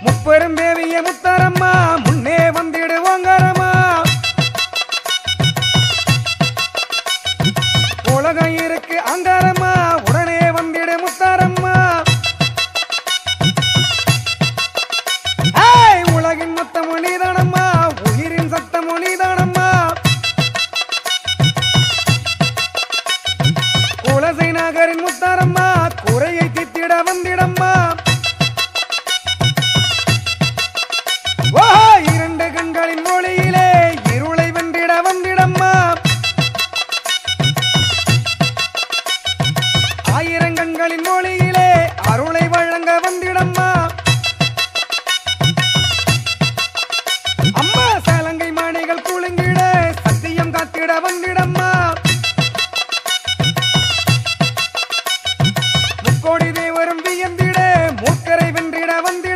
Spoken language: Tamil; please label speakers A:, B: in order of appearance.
A: முப்பெரும் தேவிய முத்தாரம்மா முன்னே வந்திடுவோங்கரம்மா. உலகம் இருக்கு அங்காரம்மா உடனே வந்திடு முத்தாரம்மா. உலகின் மொத்தம் நீதானம்மா உயிரின் சத்தம் நீதானம்மா. குலசை நகரின் முத்தாரம்மா குறையை தித்திட வந்திடம்மா. மலையிலே இருளை வென்றிட வந்திடம்மா. ஆயிரங்கண்களின் மொழியிலே அருளை வழங்க வந்திடம்மா. அம்மா சலங்கை மாணிகள் குலுங்கிட சத்தியம் காத்திட வந்திடம்மா. முக்கோடி தேவரும் வியந்திட மூக்கரை வென்றிட வந்திட